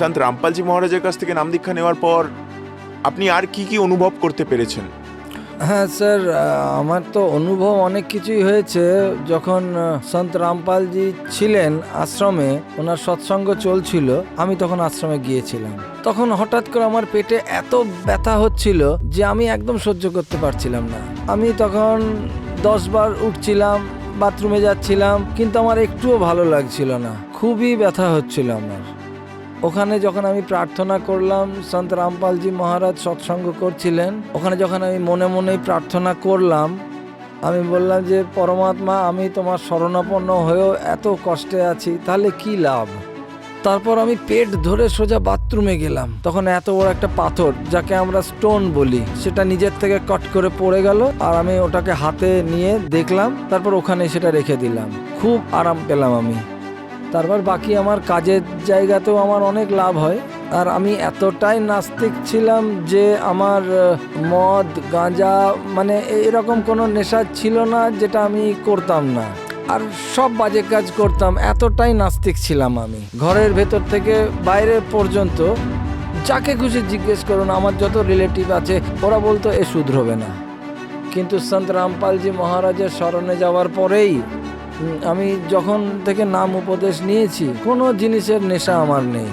সন্ত রামপালজি মহারাজের কাছ থেকে নাম দীক্ষা নেওয়ার পর আপনি আর কি কি অনুভব করতে পেরেছেন? হ্যাঁ স্যার আমার তো অনুভব অনেক কিছুই হয়েছে। যখন সন্ত রামপালজি ছিলেন আশ্রমে, ওনার সৎসঙ্গ চলছিল, আমি তখন আশ্রমে গিয়েছিলাম। তখন হঠাৎ করে আমার পেটে এত ব্যথা হচ্ছিল যে আমি একদম সহ্য করতে পারছিলাম না। আমি তখন দশ বার উঠছিলাম, বাথরুমে যাচ্ছিলাম, কিন্তু আমার একটুও ভালো লাগছিল না। খুবই ব্যথা হচ্ছিল আমার। ওখানে যখন আমি প্রার্থনা করলাম, সন্ত রামপালজি মহারাজ সৎসঙ্গ করছিলেন, ওখানে যখন আমি মনে মনেই প্রার্থনা করলাম, আমি বললাম যে, পরমাত্মা, আমি তোমার শরণাপন্ন হয়েও এত কষ্টে আছি, তাহলে কি লাভ? তারপর আমি পেট ধরে সোজা বাথরুমে গেলাম। তখন এত বড় একটা পাথর, যাকে আমরা স্টোন বলি, সেটা নিজের থেকে কট করে পড়ে গেল আর আমি ওটাকে হাতে নিয়ে দেখলাম, তারপর ওখানে সেটা রেখে দিলাম। খুব আরাম পেলাম আমি। তারপর বাকি আমার কাজের জায়গাতেও আমার অনেক লাভ হয়। আর আমি এতটাই নাস্তিক ছিলাম যে আমার মদ, গাঁজা মানে এরকম কোনো নেশা ছিল না যেটা আমি করতাম না। আর সব বাজে কাজ করতাম, এতটাই নাস্তিক ছিলাম আমি। ঘরের ভেতর থেকে বাইরে পর্যন্ত যাকে খুশি জিজ্ঞেস করুন, আমার যত রিলেটিভ আছে, ওরা বলতো, এ শুধরবে না। কিন্তু সন্ত রামপালজি মহারাজের স্মরণে যাওয়ার পরেই আমি যখন থেকে নাম উপদেশ নিয়েছি কোনো জিনিসের নেশা আমার নেই।